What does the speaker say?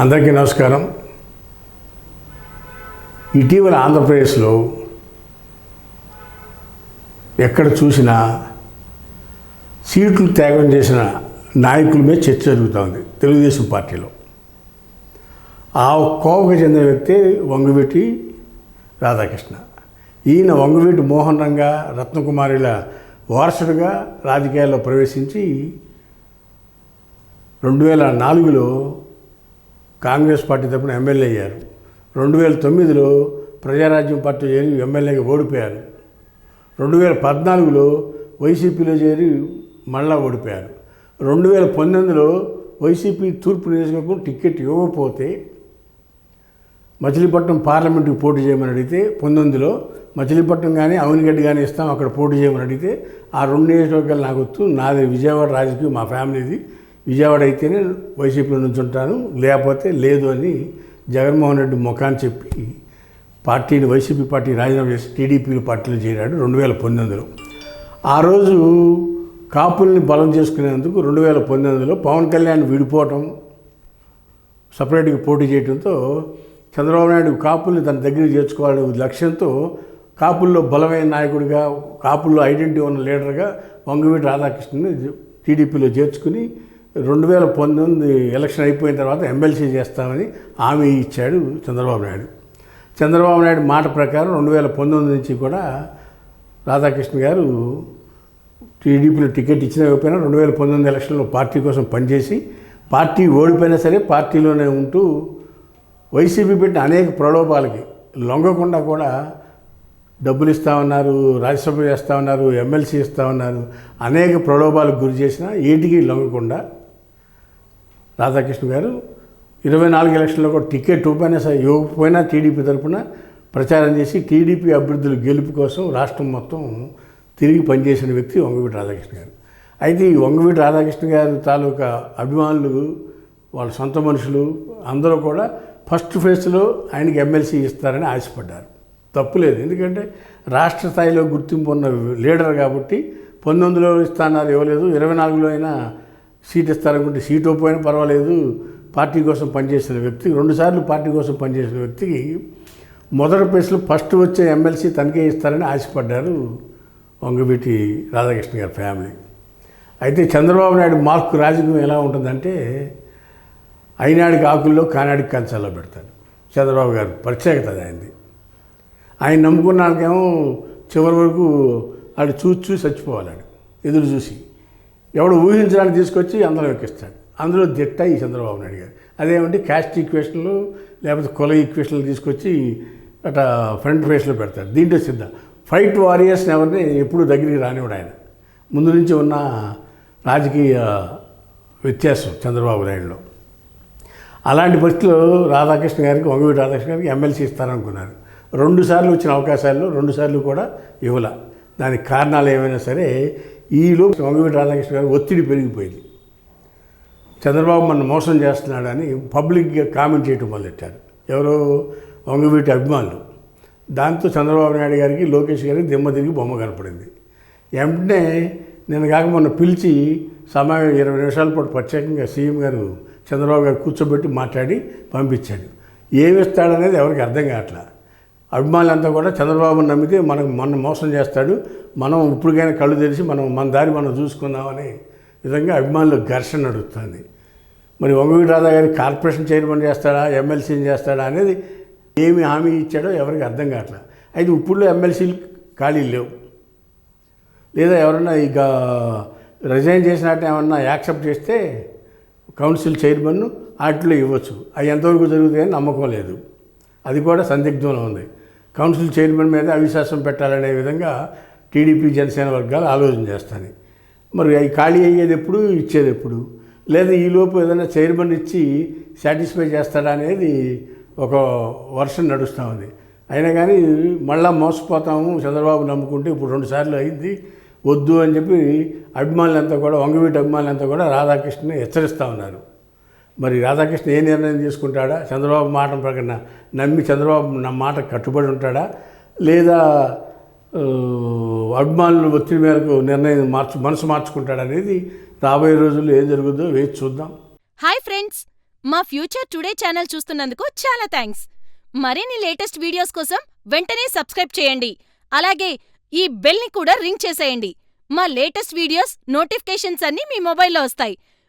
అందరికీ నమస్కారం. ఇటీవల ఆంధ్రప్రదేశ్లో ఎక్కడ చూసినా సీట్లు త్యాగం చేసిన నాయకుల మీద చర్చ జరుగుతోంది తెలుగుదేశం పార్టీలో. ఆ కోవకు చెందిన వ్యక్తి వంగవీటి రాధాకృష్ణ. ఈయన వంగవీటి మోహన్ రంగ రత్నకుమారిల వారసుడిగా రాజకీయాల్లో ప్రవేశించి రెండు వేల నాలుగులో కాంగ్రెస్ పార్టీ తరపున ఎమ్మెల్యే అయ్యారు. రెండు వేల తొమ్మిదిలో ప్రజారాజ్యం పార్టీ చేరి ఎమ్మెల్యేగా ఓడిపోయారు. రెండు వేల పద్నాలుగులో వైసీపీలో చేరి మళ్ళా ఓడిపోయారు. రెండు వేల పంతొమ్మిదిలో వైసీపీ తూర్పు నియోజకవర్గం టికెట్ ఇవ్వకపోతే మచిలీపట్నం పార్లమెంటుకి పోటీ చేయమని అడిగితే పంతొమ్మిదిలో మచిలీపట్నం కానీ అవనిగడ్డ కానీ ఇస్తాం అక్కడ పోటీ చేయమని అడిగితే ఆ రెండు నియోజకవర్గాలు నాకు వస్తూ నాది విజయవాడ రాజకీయం మా ఫ్యామిలీది. విజయవాడ అయితేనే వైసీపీలో నుంచి ఉంటాను లేకపోతే లేదు అని జగన్మోహన్ రెడ్డి ముఖాన్ని చెప్పి పార్టీని వైసీపీ పార్టీ రాజీనామా చేసి టీడీపీలు పార్టీలో చేరాడు రెండు వేల పంతొమ్మిదిలో. ఆ రోజు కాపుల్ని బలం చేసుకునేందుకు రెండు వేల పంతొమ్మిదిలో పవన్ కళ్యాణ్ విడిపోవటం సపరేట్గా పోటీ చేయడంతో చంద్రబాబు నాయుడు కాపుల్ని తన దగ్గర చేర్చుకోవాలనే లక్ష్యంతో కాపుల్లో బలమైన నాయకుడిగా కాపుల్లో ఐడెంటిటీ ఉన్న లీడర్గా వంగవీటి రాధాకృష్ణని టీడీపీలో చేర్చుకుని రెండు వేల పంతొమ్మిది ఎలక్షన్ అయిపోయిన తర్వాత ఎమ్మెల్సీ చేస్తామని హామీ ఇచ్చాడు చంద్రబాబు నాయుడు. చంద్రబాబు నాయుడు మాట ప్రకారం రెండు వేల పంతొమ్మిది నుంచి కూడా రాధాకృష్ణ గారు టీడీపీలో టికెట్ ఇచ్చినా ఇవ్వకపోయినా రెండు వేల పంతొమ్మిది ఎలక్షన్లో పార్టీ కోసం పనిచేసి పార్టీ ఓడిపోయినా సరే పార్టీలోనే ఉంటూ వైసీపీ పెట్టిన అనేక ప్రలోభాలకి లొంగకుండా కూడా డబ్బులు ఇస్తామన్నారు రాజ్యసభ చేస్తామన్నారు ఎమ్మెల్సీ ఇస్తామన్నారు అనేక ప్రలోభాలకు గురి చేసిన ఏటికి లొంగకుండా రాధాకృష్ణ గారు ఇరవై నాలుగు ఎలక్షన్లో కూడా టికెట్ ఇవ్వకపోయినా సరే ఇవ్వకపోయినా టీడీపీ తరఫున ప్రచారం చేసి టీడీపీ అభ్యర్థుల గెలుపు కోసం రాష్ట్రం మొత్తం తిరిగి పనిచేసిన వ్యక్తి వంగవీటి రాధాకృష్ణ గారు. అయితే ఈ వంగవీటి రాధాకృష్ణ గారు తాలూకా అభిమానులు వాళ్ళ సొంత మనుషులు అందరూ కూడా ఫస్ట్ ఫేజ్లో ఆయనకి ఎమ్మెల్సీ ఇస్తారని ఆశపడ్డారు. తప్పులేదు ఎందుకంటే రాష్ట్ర స్థాయిలో గుర్తింపు ఉన్న లీడర్ కాబట్టి పంతొమ్మిదిలో ఇస్తాన్నారు ఇవ్వలేదు. ఇరవై నాలుగులో అయినా సీట్ ఇస్తారనుకుంటే సీట్ పోయినా పర్వాలేదు. పార్టీ కోసం పనిచేసిన వ్యక్తి రెండుసార్లు పార్టీ కోసం పనిచేసిన వ్యక్తికి మొదటి ప్లేస్లో ఫస్ట్ వచ్చే ఎమ్మెల్సీ తనకే ఇస్తారని ఆశపడ్డారు వంగవీటి రాధాకృష్ణ గారి ఫ్యామిలీ. అయితే చంద్రబాబు నాయుడు మార్కు రాజకీయం ఎలా ఉంటుందంటే అయినాడికి ఆకుల్లో కానాడికి కంచాల్లో పెడతాడు. చంద్రబాబు గారు ప్రత్యేకత ఆయనది. ఆయన నమ్ముకున్నాకేమో చివరి వరకు ఆడు చూసి చూసి చచ్చిపోవాలి ఎదురు చూసి. ఎవడు ఊహించడానికి తీసుకొచ్చి అందరూ ఎక్కిస్తాడు. అందులో దిట్ట ఈ చంద్రబాబు నాయుడు గారు అదేమంటే క్యాస్ట్ ఈక్వేషన్లు లేకపోతే కుల ఈక్వేషన్లు తీసుకొచ్చి అట్లా ఫ్రంట్ ఫేస్లో పెడతారు. దీంట్లో సిద్ధ. ఫైట్ వారియర్స్ని ఎవరిని ఎప్పుడు దగ్గరికి రానివాడు ఆయన. ముందు నుంచి ఉన్న రాజకీయ వ్యత్యాసం చంద్రబాబు నాయుడులో. అలాంటి పరిస్థితులు రాధాకృష్ణ గారికి వంగవీటి రాధాకృష్ణ గారికి ఎమ్మెల్సీ ఇస్తారనుకున్నారు రెండు సార్లు వచ్చిన అవకాశాల్లో రెండు సార్లు కూడా ఇవ్వల. దానికి కారణాలు ఏమైనా సరే ఈలో వంగవీటి రాధాకృష్ణ గారు ఒత్తిడి పెరిగిపోయింది. చంద్రబాబు మన మోసం చేస్తున్నాడని పబ్లిక్గా కామెంట్ చేయటం మొదలెట్టారు. ఎవరో వంగవీటి అభిమానులు. దాంతో చంద్రబాబు నాయుడు గారికి లోకేష్ గారికి దిమ్మ తిరిగి బొమ్మ కనపడింది. వెంటనే నేను కాక మొన్న పిలిచి సమయం ఇరవై నిమిషాల పాటు ప్రత్యేకంగా సీఎం గారు చంద్రబాబు గారు కూర్చోబెట్టి మాట్లాడి పంపించాడు. ఏమి ఇస్తాడనేది ఎవరికి అర్థం కావట్లేదు అభిమానులంతా కూడా చంద్రబాబుని నమ్మితే మనకు మనం మోసం చేస్తాడు. మనం ఇప్పటికైనా కళ్ళు తెరిచి మనం మన దారి మనం చూసుకుందామని విధంగా అభిమానులు ఘర్షణ నడుస్తుంది మరి వంగవీటి రాధా గారి కార్పొరేషన్ చైర్మన్ చేస్తాడా ఎమ్మెల్సీని చేస్తాడా అనేది ఏమి హామీ ఇచ్చాడో ఎవరికి అర్థం కావట్లా. అయితే ఇప్పుడు ఎమ్మెల్సీలు ఖాళీలు లేవు. లేదా ఎవరన్నా ఇక రిజైన్ చేసినట్టు ఏమన్నా యాక్సెప్ట్ చేస్తే కౌన్సిల్ చైర్మన్ వాటిలో ఇవ్వచ్చు. అవి ఎంతవరకు జరుగుతాయని నమ్మకం లేదు. అది కూడా సందిగ్ధంలో ఉంది. కౌన్సిల్ చైర్మన్ మీద అవిశ్వాసం పెట్టాలనే విధంగా టీడీపీ జనసేన వర్గాలు ఆలోచన చేస్తాయి. మరి అవి ఖాళీ అయ్యేది ఎప్పుడు ఇచ్చేది ఎప్పుడు? లేదా ఈలోపు ఏదైనా చైర్మన్ ఇచ్చి సాటిస్ఫై చేస్తాడా అనేది ఒక వర్షన్ నడుస్తూ ఉంది. అయినా కానీ మళ్ళా మోసపోతాము చంద్రబాబు నమ్ముకుంటే ఇప్పుడు రెండుసార్లు అయింది. వద్దు అని చెప్పి అభిమానులంతా కూడా వంగవీటి అభిమానులంతా కూడా రాధాకృష్ణని హెచ్చరిస్తూ ఉన్నారు. మరి రాధాకృష్ణ ఏ నిర్ణయం తీసుకుంటాడా? చంద్రబాబు మాట ప్రకటన నమ్మి చంద్రబాబు నా మాట కట్టుబడి ఉంటాడా? లేదా అభిమానులు ఒత్తిడి మేరకు నిర్ణయం మార్చు మనసు మార్చుకుంటాడా అనేది రాబోయే రోజుల్లో ఏం జరుగుతుందో వేచి చూద్దాం. Hi friends! మా ఫ్యూచర్ టుడే ఛానల్ చూస్తున్నందుకు చాలా థ్యాంక్స్. మరిన్ని లేటెస్ట్ వీడియోస్ కోసం వెంటనే సబ్స్క్రైబ్ చేయండి. అలాగే ఈ బెల్ని కూడా రింగ్ చేసేయండి. మా లేటెస్ట్ వీడియోస్ నోటిఫికేషన్స్ అన్నీ మీ మొబైల్లో వస్తాయి.